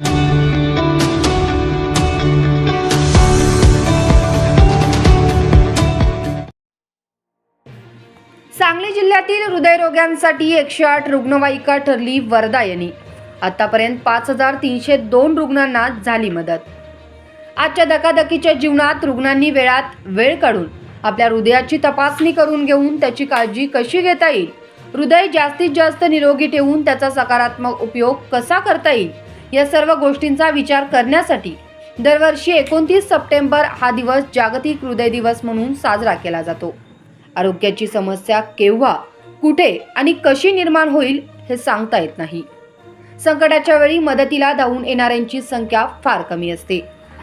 सांगली जिल्ह्यातील हृदयरोग्यांसाठी एकशे आठ रुग्णवाहिका ठरली वरदायनी आतापर्यंत पाच हजार तीनशे दोन रुग्णांना झाली मदत. आजच्या धकाधकीच्या जीवनात रुग्णांनी वेळात वेळ काढून आपल्या हृदयाची तपासणी करून घेऊन त्याची काळजी कशी घेता येईल? हृदय जास्तीत जास्त निरोगी ठेवून त्याचा सकारात्मक उपयोग कसा करता येईल? या सर्व गोष्टींचा विचार करण्यासाठी दरवर्षी एकोणतीस सप्टेंबर हा दिवस जागतिक हृदय दिवस म्हणून साजरा केला जातो. आरोग्याची समस्या केव्हा कुठे आणि कशी निर्माण होईल हे सांगता येत नाही. संकटाच्या वेळी मदतीला धावून येणाऱ्यांची संख्या फार कमी असते.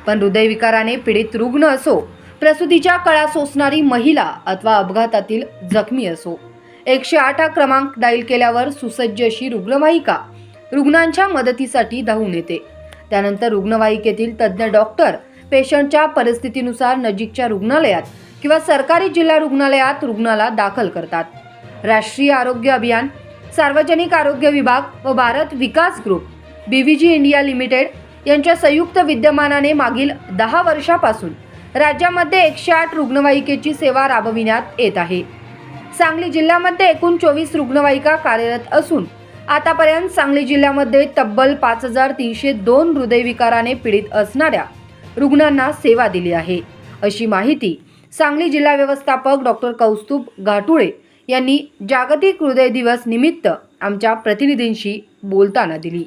पण हृदयविकाराने पीडित रुग्ण असो प्रसूतीच्या कळा सोसणारी महिला अथवा अपघातातील जखमी असो एकशे आठ क्रमांक डायल केल्यावर सुसज्ज अशी रुग्णवाहिका रुग्णांच्या मदतीसाठी धावून येते. त्यानंतर रुग्णवाहिकेतील तज्ज्ञ डॉक्टर पेशंटच्या परिस्थितीनुसार नजीकच्या रुग्णालयात किंवा सरकारी जिल्हा रुग्णालयात रुग्णाला दाखल करतात. राष्ट्रीय आरोग्य अभियान सार्वजनिक आरोग्य विभाग व Bharat Vikas group BVG India limited यांच्या संयुक्त विद्यमानाने मागील दहा वर्षापासून राज्यामध्ये एकशे आठ रुग्णवाहिकेची सेवा राबविण्यात येत आहे. सांगली जिल्ह्यामध्ये एकूण चोवीस रुग्णवाहिका कार्यरत असून आतापर्यंत सांगली जिल्ह्यामध्ये तब्बल पाच हजार तीनशे दोन हृदयविकाराने पीडित असणाऱ्या रुग्णांना सेवा दिली आहे. अशी माहिती सांगली जिल्हा व्यवस्थापक डॉक्टर कौस्तुभ घाटुळे यांनी जागतिक हृदय दिवस निमित्त आमच्या प्रतिनिधींशी बोलताना दिली.